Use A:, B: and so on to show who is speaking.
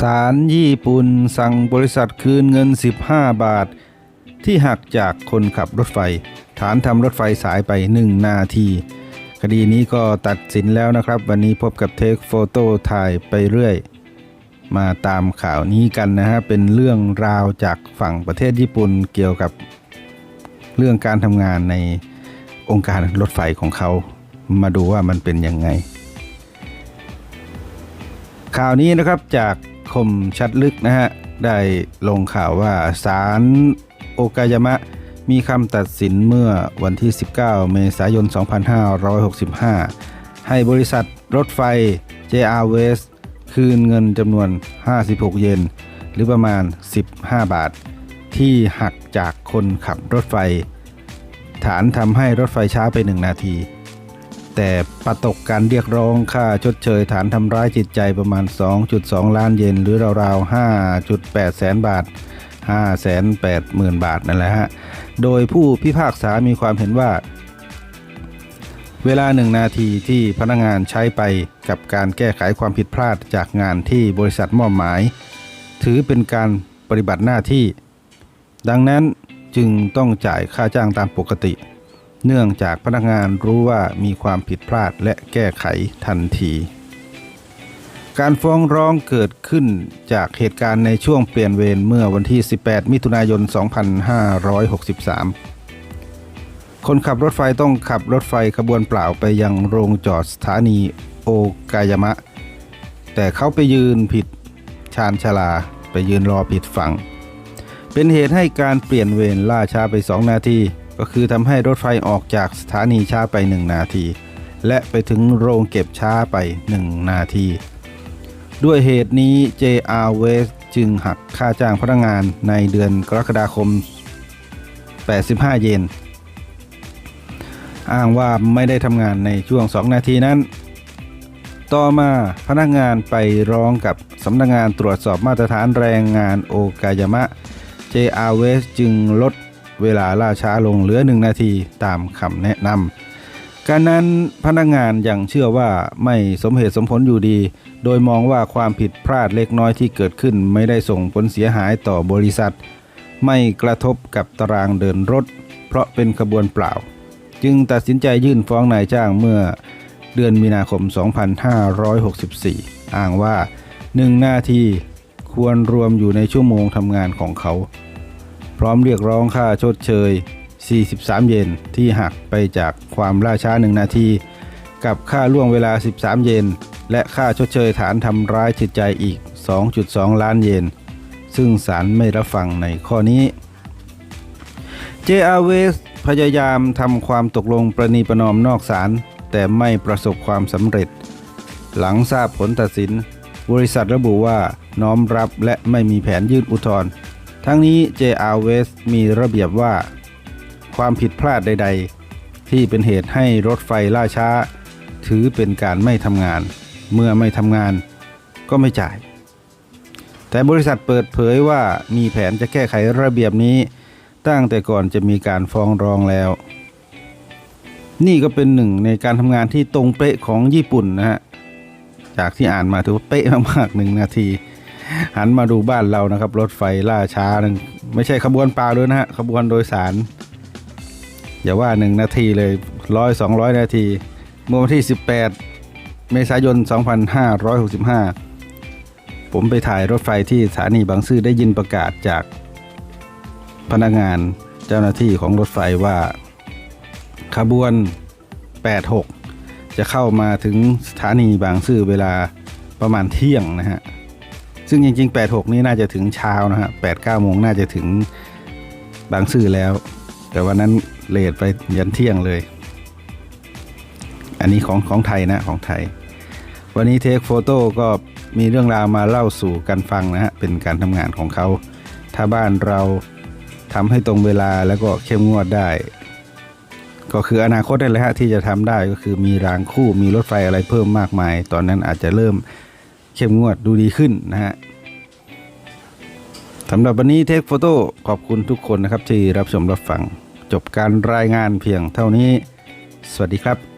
A: ศาลญี่ปุ่นสั่งบริษัทคืนเงิน 15 บาท ที่หักจากคนขับรถไฟ ฐานทำรถไฟสายไป 1 นาที คดีนี้ก็ตัดสินแล้วนะครับ วันนี้พบกับเทคโฟโต้ถ่ายไปเรื่อย มาตามข่าวนี้กันนะฮะ เป็นเรื่องราวจากฝั่งประเทศญี่ปุ่นเกี่ยวกับเรื่องการทำงานในองค์การรถไฟของเขา มาดูว่ามันเป็นยังไงข่าวนี้นะครับจาก คมชัดลึกนะฮะ ได้ลงข่าวว่าศาลโอกายามะ มีคำตัดสินเมื่อวันที่ 19 เมษายน 2565 ให้บริษัทรถไฟ JR West คืนเงินจำนวน 56 เยน หรือประมาณ 15 บาท ที่หักจากคนขับรถไฟ ฐานทำให้รถไฟช้าไป 1 นาที แต่ประตกการเรียกร้องค่าชดเชยฐานทำร้ายจิตใจประมาณ 2.2 ล้านเยนหรือราวๆ 5.8 แสนบาท 5 8 0 0 0 0 บาทนั่นแหละฮะ โดยผู้พิพากษามีความเห็นว่า เวลาหนึ่งนาทีที่พนักงานใช้ไปกับการแก้ไขความผิดพลาดจากงานที่บริษัทมอบหมาย ถือเป็นการปฏิบัติหน้าที่ ดังนั้นจึงต้องจ่ายค่าจ้างตามปกติ เนื่องจากพนักงานรู้ว่ามีความผิดพลาดและแก้ไขทันที การฟ้องร้องเกิดขึ้นจากเหตุการณ์ในช่วงเปลี่ยนเวรเมื่อวันที่ 18 มิถุนายน 2563 คนขับรถไฟต้องขับรถไฟขบวนเปล่าไปยังโรงจอดสถานีโอกายามะ แต่เขาไปยืนผิดชานชาลาไปยืนรอผิดฝั่ง เป็นเหตุให้การเปลี่ยนเวรล่าช้าไป 2 นาที ก็คือทำให้รถไฟออกจากสถานีช้าไป 1 นาที และไปถึงโรงเก็บช้าไป 1 นาที ด้วยเหตุนี้ JR West จึงหักค่าจ้างพนักงานในเดือนกรกฎาคม 85 เยนอ้างว่าไม่ได้ทำงานในช่วง 2 นาทีนั้น ต่อมาพนักงานไปร้องกับสำนักงานตรวจสอบมาตรฐานแรงงานโอกายามะ JR West จึงลด เวลาล่าช้าลงเหลือ1นาทีตามคำแนะนำการนั้นพนักงานยังเชื่อว่าไม่สมเหตุสมผลอยู่ดี โดยมองว่าความผิดพลาดเล็กน้อยที่เกิดขึ้นไม่ได้ส่งผลเสียหายต่อบริษัท ไม่กระทบกับตารางเดินรถ เพราะเป็นขบวนเปล่า จึงตัดสินใจยื่นฟ้องนายจ้างเมื่อเดือนมีนาคม 2564 อ้างว่า 1 นาทีควรรวมอยู่ในชั่วโมงทำงานของเขา พร้อมเรียกร้องค่าชดเชย 43 เยนที่หักไปจากความล่าช้า 1 นาที กับค่าล่วงเวลา 13 เยนและค่าชดเชยฐานทำร้ายจิตใจอีก 2.2 ล้านเยน ซึ่งศาลไม่รับฟังในข้อนี้ JR West พยายามทำความตกลงประนีประนอมนอกศาลแต่ไม่ประสบความสำเร็จ หลังทราบผลตัดสิน บริษัทระบุว่าน้อมรับและไม่มีแผนยื่นอุทธรณ์ ทั้งนี้ JR West มีระเบียบว่า ความผิดพลาดใด ๆ ที่เป็นเหตุให้รถไฟล่าช้า ถือเป็นการไม่ทำงาน เมื่อไม่ทำงานก็ไม่จ่าย แต่บริษัทเปิดเผยว่ามีแผนจะแก้ไขระเบียบนี้ ตั้งแต่ก่อนจะมีการฟ้องร้องแล้ว นี่ก็เป็นหนึ่งในการทำงานที่ตรงเป๊ะของญี่ปุ่นนะฮะจากที่อ่านมาถือว่าเป๊ะมากๆหนึ่งนาที หันมาดูบ้านเรานะครับ รถไฟล่าช้านึงไม่ใช่ขบวนเปล่าด้วยนะฮะขบวนโดยสาร อย่าว่าหนึ่งนาทีเลยร้อยสองร้อยนาทีเมื่อวันที่ 18 เมษายน 2565 ผมไปถ่ายรถไฟที่สถานีบางซื่อได้ยินประกาศจากพนักงานเจ้าหน้าที่ของรถไฟว่า ขบวน 86 จะเข้ามาถึงสถานีบางซื่อเวลาประมาณเที่ยงนะฮะ ซึ่งจริง ๆ 86 นี่น่าจะถึงเช้านะฮะ8-9โมงน่าจะถึงบางซื่อแล้ว แต่วันนั้นเลทไปยันเที่ยงเลย อันนี้ของของไทยนะของไทย วันนี้เทคโฟโต้ก็มีเรื่องราวมาเล่าสู่กันฟังนะฮะ เป็นการทำงานของเขา ถ้าบ้านเราทำให้ตรงเวลาแล้วก็เข้มงวดได้ ก็คืออนาคตได้เลยฮะที่จะทำได้ก็คือมีรางคู่มีรถไฟอะไรเพิ่มมากมาย ตอนนั้นอาจจะเริ่ม เข้มงวดดูดีขึ้นนะฮะสำหรับวันนี้เทคโฟโต้ขอบคุณทุกคนนะครับที่รับชมรับฟัง จบการรายงานเพียงเท่านี้ สวัสดีครับ